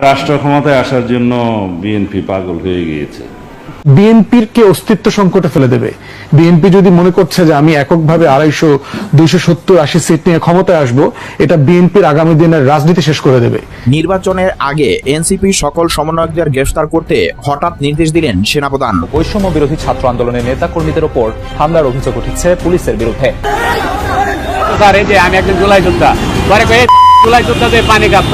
রাষ্ট্র ক্ষমতায় আসার জন্য বিএনপি পাগল হয়ে গিয়েছে। বিএনপির কে অস্তিত্ব সংকটে ফেলে দেবে? বিএনপি যদি মনে করছে যে আমি এককভাবে আড়াইশো দুইশো সত্তর আশি সিট নিয়ে ক্ষমতায় আসব এটা বিএনপির আগামী দিনের রাজনীতি শেষ করে দেবে। নির্বাচনের আগে এনসিপি সকল সমন্বয়কদের গ্রেফতার করতে হঠাৎ নির্দেশ দিলেন সেনাপ্রধান। বৈষম্য বিরোধী ছাত্র আন্দোলনের নেতা কর্মীদের ওপর হামলার অভিযোগ উঠেছে পুলিশের বিরুদ্ধে। যে আমি একজন জুলাই যোদ্ধা। জুলাই যোদ্ধাতে পানি কাপ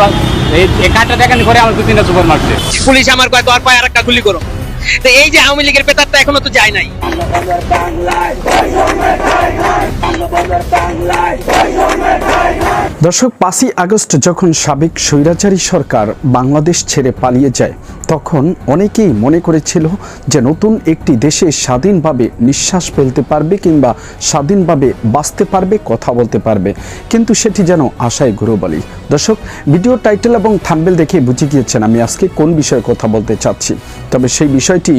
এই এই দেখেন করে আমার দু সুপার মারছে। পুলিশ আমার কয় তোর পায়ে আর গুলি করো। তো এই যে আওয়ামী লীগের পেতারটা এখনও তো যায় নাই। দর্শক পাঁচই আগস্ট যখন সাবেক স্বৈরাচারী সরকার বাংলাদেশ ছেড়ে পালিয়ে যায় তখন অনেকেই মনে করেছিল যে নতুন একটি দেশে স্বাধীনভাবে নিঃশ্বাস ফেলতে পারবে কিংবা স্বাধীনভাবে বাঁচতে পারবে, কথা বলতে পারবে। কিন্তু সেটি যেন আশায় গুরুবলি দর্শক, ভিডিও টাইটেল এবং থাম্বেল দেখে বুঝে গিয়েছেন আমি আজকে কোন বিষয়ে কথা বলতে চাচ্ছি। তবে সেই বিষয়টি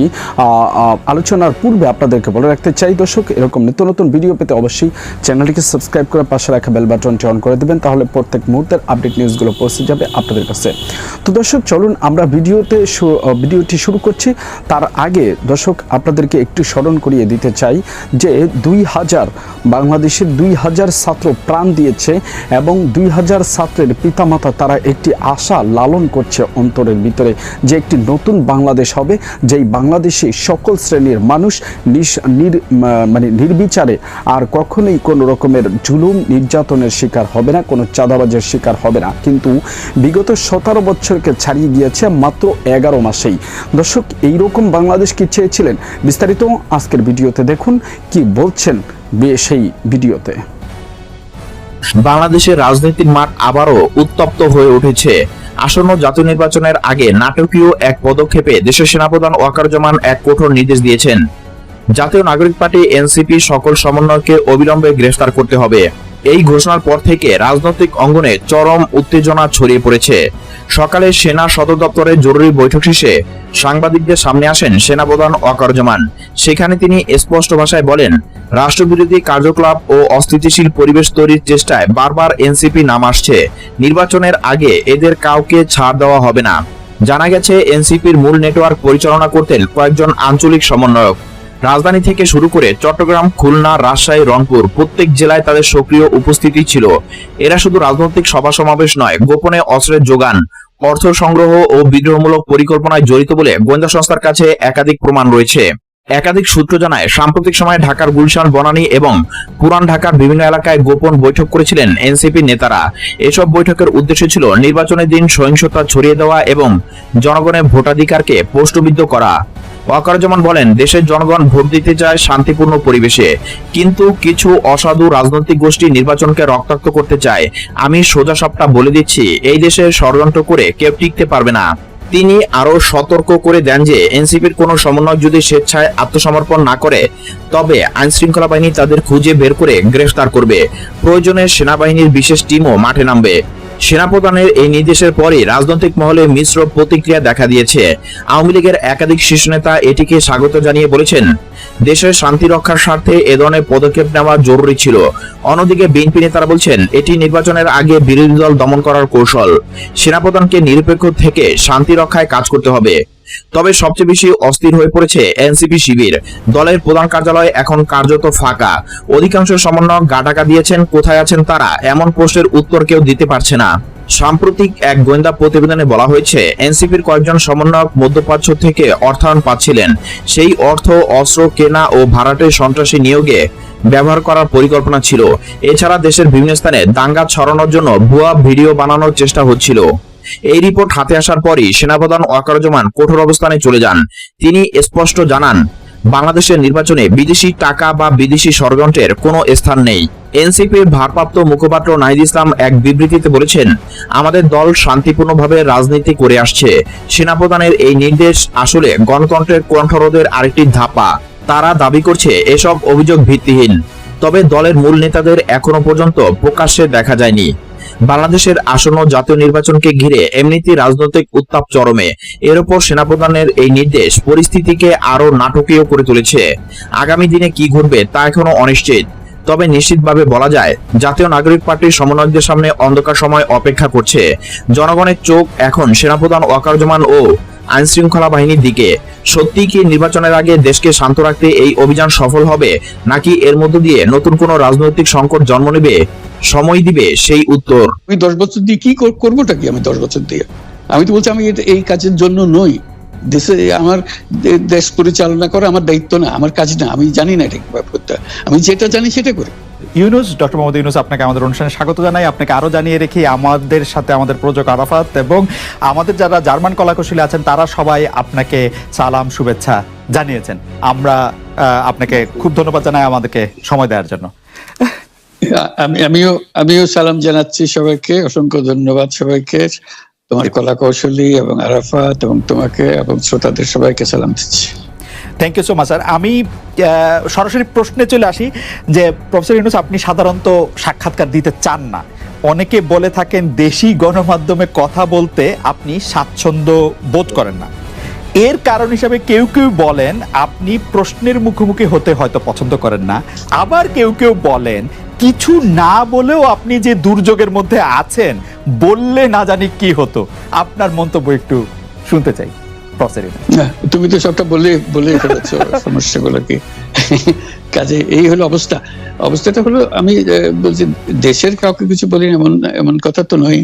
আলোচনার পূর্বে আপনাদেরকে বলে রাখতে চাই, দর্শক, এরকম নিত্য নতুন ভিডিও পেতে অবশ্যই চ্যানেলটিকে সাবস্ক্রাইব করে পাশে রাখা বেল বাটনটি অন করে দেবেন, তাহলে প্রত্যেক মুহূর্তের আপডেট নিউজগুলো পৌঁছে যাবে আপনাদের কাছে। তো দর্শক, চলুন আমরা ভিডিওতে ভিডিওটি শুরু করছি। তার আগে দর্শক, আপনাদেরকে একটু স্মরণ করিয়ে দিতে চাই যে দুই হাজার, বাংলাদেশের দুই হাজার ছাত্র প্রাণ দিয়েছে এবং দুই হাজার ছাত্রের পিতামাতা, তারা একটি আশা লালন করছে অন্তরের ভিতরে যে একটি নতুন বাংলাদেশ হবে, যেই বাংলাদেশে সকল শ্রেণির মানুষ মানে নির্বিচারে আর কখনোই কোনো রকমের জুলুম, নির্যাতনের শিকার হবে না, কোনো চাঁদাবাজের শিকার হবে না। কিন্তু বিগত সতেরো বছরকে ছাড়িয়ে গিয়েছে মাত্র এগারো মাসেই। দর্শক, এইরকম বাংলাদেশ কি চেয়েছিলেন? বিস্তারিত আজকের ভিডিওতে দেখুন কি বলছেন সেই ভিডিওতে। বাংলাদেশের রাজনীতির মাঠ আবারও উত্তপ্ত হয়ে উঠেছে। আসন্ন জাতীয় নির্বাচনের আগে নাটকীয় এক পদক্ষেপে দেশের সেনাপ্রধান ওয়াকারুজ্জামান এক কঠোর নির্দেশ দিয়েছেন। জাতীয় নাগরিক পার্টি, এনসিপি সকল সমন্বয়কে অবিলম্বে গ্রেফতার করতে হবে। এই ঘোষণার পর থেকে রাজনৈতিক অঙ্গনে চরম উত্তেজনা ছড়িয়ে পড়েছে। সকালে সেনা সদর দপ্তরে জরুরি বৈঠক শেষে সাংবাদিকদের সামনে আসেন সেনাপ্রধান ওয়াকারুজ্জামান। সেখানে তিনি স্পষ্ট ভাষায় বলেন, রাষ্ট্রবিরোধী কার্যকলাপ ও অস্থিতিশীল পরিবেশ তৈরির চেষ্টায় বারবার এনসিপি নাম আসছে। নির্বাচনের আগে এদের কাউকে ছাড় দেওয়া হবে না। জানা গেছে, এনসিপির মূল নেটওয়ার্ক পরিচালনা করতেন কয়েকজন আঞ্চলিক সমন্বয়ক। রাজধানী থেকে শুরু করে চট্টগ্রাম, খুলনা, রাজশাহী, রংপুর প্রত্যেক জেলায় তাদের সক্রিয় উপস্থিতি ছিল। এরা শুধু রাজনৈতিক সভা সমাবেশ নয়, গোপনে অস্ত্রের যোগান, অর্থ সংগ্রহ ও বিদ্রোহমূলক পরিকল্পনায় জড়িত বলে গোয়েন্দা সংস্থার কাছে একাধিক প্রমাণ রয়েছে। একাধিক সূত্র জানায়, সাম্প্রতিক সময়ে ঢাকার গুলশান, বনানী এবং পুরান ঢাকার বিভিন্ন এলাকায় গোপন বৈঠক করেছিলেন এনসিপি নেতারা। এসব বৈঠকের উদ্দেশ্য ছিল নির্বাচনের দিন সহিংসতা ছড়িয়ে দেওয়া এবং জনগণের ভোটাধিকারকে প্রশ্নবিদ্ধ করা। ওয়াকারুজ্জামান বলেন, দেশের জনগণ ভোট দিতে চায় শান্তিপূর্ণ পরিবেশে। কিন্তু কিছু অসাধু রাজনৈতিক গোষ্ঠী নির্বাচনকে রক্তাক্ত করতে চায়। আমি সোজা সবটা বলে দিচ্ছি, এই দেশে ষড়যন্ত্র করে কেউ টিকতে পারবে না। তিনি আরও সতর্ক করে দেন যে, এনসিপির কোনো সমন্বয় যদি স্বেচ্ছায় আত্মসমর্পণ না করে, তবে আইনশৃঙ্খলা বাহিনী তাদের খুঁজে বের করে গ্রেফতার করবে। প্রয়োজনে সেনাবাহিনীর বিশেষ টিমও মাঠে নামবে। সেনাপ্রধানের এই নির্দেশের পরই রাজনৈতিক মহলে মিশ্র প্রতিক্রিয়া দেখা দিয়েছে। আওয়ামী লীগের একাধিক শীর্ষ নেতা এটিকে স্বাগত জানিয়ে বলেছেন, দেশের শান্তি রক্ষার স্বার্থে এ ধরনের পদক্ষেপ নেওয়া জরুরি ছিল। অন্যদিকে বিএনপি নেতারা বলছেন, এটি নির্বাচনের আগে বিরোধী দল দমন করার কৌশল। সেনাপ্রধানকে নিরপেক্ষ থেকে শান্তি রক্ষায় কাজ করতে হবে। তবে সবচেয়ে বেশি অস্থির হয়ে পড়েছে এনসিপি শিবির। দলের প্রধান কার্যালয় এখন কার্যত ফাঁকা। অধিকাংশ সমন্বয়ক গাটাকা দিয়েছেন কোথায় আছেন তারা, এমন প্রশ্নের উত্তর কেউ দিতে পারছে না। সাম্প্রতিক এক গোয়েন্দা প্রতিবেদনে বলা হয়েছে, এনসিপির কয়েকজন সমন্বয়ক মধ্যপ্রাচ্য থেকে অর্থায়ন পাচ্ছিলেন। সেই অর্থ, অস্ত্র, কেনা ও ভাড়াটে সন্ত্রাসী নিয়োগে ব্যবহার করার পরিকল্পনা ছিল। এছাড়া দেশের বিভিন্ন স্থানে দাঙ্গা ছড়ানোর জন্য ভুয়া ভিডিও বানানোর চেষ্টা হচ্ছিল। এই রিপোর্ট হাতে আসার পরই সেনাপ্রধান ওয়াকারুজ্জামান কঠোর অবস্থানে চলে যান। তিনি স্পষ্ট জানান, বাংলাদেশের নির্বাচনে বিদেশি টাকা বা বিদেশি ষড়যন্ত্রের কোনো স্থান নেই। এনসিপির ভারপ্রাপ্ত মুখপাত্র নাহিদ ইসলাম এক বিবৃতিতে বলেছেন, আমাদের দল শান্তিপূর্ণভাবে রাজনীতি করে আসছে। সেনাপ্রধানের এই নির্দেশ আসলে গণতন্ত্রের কণ্ঠরোধের আরেকটি ধাপা। তারা দাবি করছে, এসব অভিযোগ ভিত্তিহীন। তবে দলের মূল নেতাদের এখনও পর্যন্ত প্রকাশ্যে দেখা যায়নি। বাংলাদেশের আসন্ন জাতীয় নির্বাচনকে ঘিরে এমনিতেই রাজনৈতিক উত্তাপ চরমে। এর উপর সেনাপ্রধানের এই নির্দেশ পরিস্থিতিকে আরও নাটকীয় করে তুলেছে। আগামী দিনে কি ঘটবে তা এখনও অনিশ্চিত। তবে নিশ্চিতভাবে বলা যায়, জাতীয় নাগরিক পার্টির সমন্বয়কদের সামনে অন্ধকার সময় অপেক্ষা করছে। জনগণের চোখ এখন সেনাপ্রধান ওয়াকারুজ্জামান ও আইন শৃঙ্খলা বাহিনীর দিকে। সত্যি কি নির্বাচনের আগে দেশকে শান্ত রাখতে এই অভিযান সফল হবে, নাকি এর মধ্য দিয়ে নতুন কোনো রাজনৈতিক সংকট জন্ম নেবে? সময় দিবে সেই উত্তর। আমি দশ বছর দিয়ে কি কর- করবোটা কি আমি দশ বছর দিয়ে? আমি তো বলছি আমি এই কাজের জন্য নই। দেশে আমার দেশ পরিচালনা করা আমার দায়িত্ব না আমার কাজ না আমি জানি না এটা কীভাবে করতে। আমি যেটা জানি সেটা করি। ইউনুস ডক্টর মোহাম্মদ ইউনুস আপনাকে আমাদের অনুষ্ঠানে স্বাগত জানাই। আপনাকে আরও জানিয়ে রেখি আমাদের সাথে আমাদের প্রযোজক আরাফাত এবং আমাদের যারা জার্মান কলাকুশলী আছেন তারা সবাই আপনাকে সালাম শুভেচ্ছা জানিয়েছেন। আমরা আহ, আপনাকে খুব ধন্যবাদ জানাই আমাদেরকে সময় দেওয়ার জন্য। আমিও আমিও সালাম জানাচ্ছি সবাইকে অসংখ্য ধন্যবাদ সবাইকে। তোমার কলা কৌশলী এবং আরাফাত এবং তোমাকে এবং শ্রোতাদের সবাইকে সালাম দিচ্ছি। Thank you so much sir আমি সরাসরি প্রশ্নে চলে আসি যে প্রফেসর ইউনুস আপনি সাধারণত সাক্ষাৎকার দিতে চান না। অনেকে বলে থাকেন দেশি গণমাধ্যমে কথা বলতে আপনি স্বাচ্ছন্দ্য বোধ করেন না। এর কারণ হিসাবে কেউ কেউ বলেন আপনি প্রশ্নের মুখোমুখি হতে হয়তো পছন্দ করেন না। আবার কেউ কেউ বলেন কিছু না বলেও আপনি যে দুর্যোগের মধ্যে আছেন বললে না জানি কি হতো। আপনার মন্তব্য একটু শুনতে চাই। তুমি তো সবটা বলে বলে ফেলেছ সমস্যাগুলো কি। কাজে এই হলো অবস্থা। অবস্থাটা হলো আমি বলছি দেশের কাউকে কিছু বলি এমন এমন কথা তো নয়।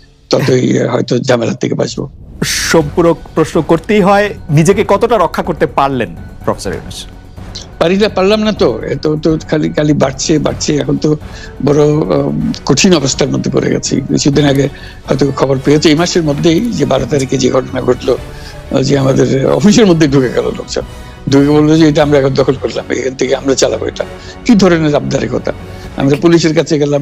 ততই হয়তো ঝামেলার থেকে বাঁচবো। সম্পূরক প্রশ্ন করতেই হয় নিজেকে কতটা রক্ষা করতে পারলেন প্রফেসর ইউনুস? পারি না পারলাম না তো। এত তো খালি খালি বাড়ছে বাড়ছে। এখন তো বড় কঠিন অবস্থার মধ্যে পড়ে গেছি। কিছুদিন আগে হয়তো খবর পেয়েছে এই মাসের মধ্যেই যে বারো তারিখে যে ঘটনা ঘটলো যে আমাদের অফিসের মধ্যে ঢুকে গেল লোকজন। ঢুকে বলল যে এটা আমরা এখন দখল করলাম এখান থেকে আমরা চালাবো এটা। কি ধরনের আবদারিকতা? আমরা পুলিশের কাছে গেলাম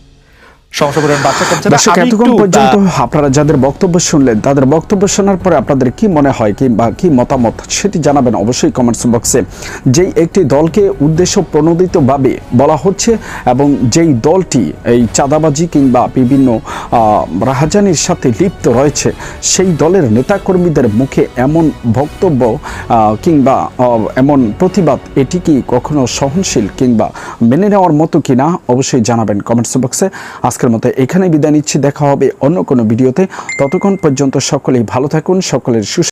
সমস্যা পরিমাণ বাচ্চা কমছে দর্শক এতক্ষণ পর্যন্ত আপনারা যাদের বক্তব্য শুনলেন তাদের বক্তব্য শোনার পরে আপনাদের কি মনে হয় কিংবা কি মতামত সেটি জানাবেন অবশ্যই কমেন্টস বক্সে যেই একটি দলকে উদ্দেশ্য প্রণোদিতভাবে বলা হচ্ছে এবং যেই দলটি এই চাঁদাবাজি কিংবা বিভিন্ন রাহাজানির সাথে লিপ্ত রয়েছে সেই দলের নেতাকর্মীদের মুখে এমন বক্তব্য কিংবা এমন প্রতিবাদ এটি কি কখনো সহনশীল কিংবা মেনে নেওয়ার মতো কিনা অবশ্যই জানাবেন কমেন্টস বক্সে আজকের মতো এখানে বিদায় নিচ্ছি। দেখা হবে অন্য কোনো ভিডিওতে। ততক্ষণ পর্যন্ত সকলেই ভালো থাকুন, সকলের সুস্থ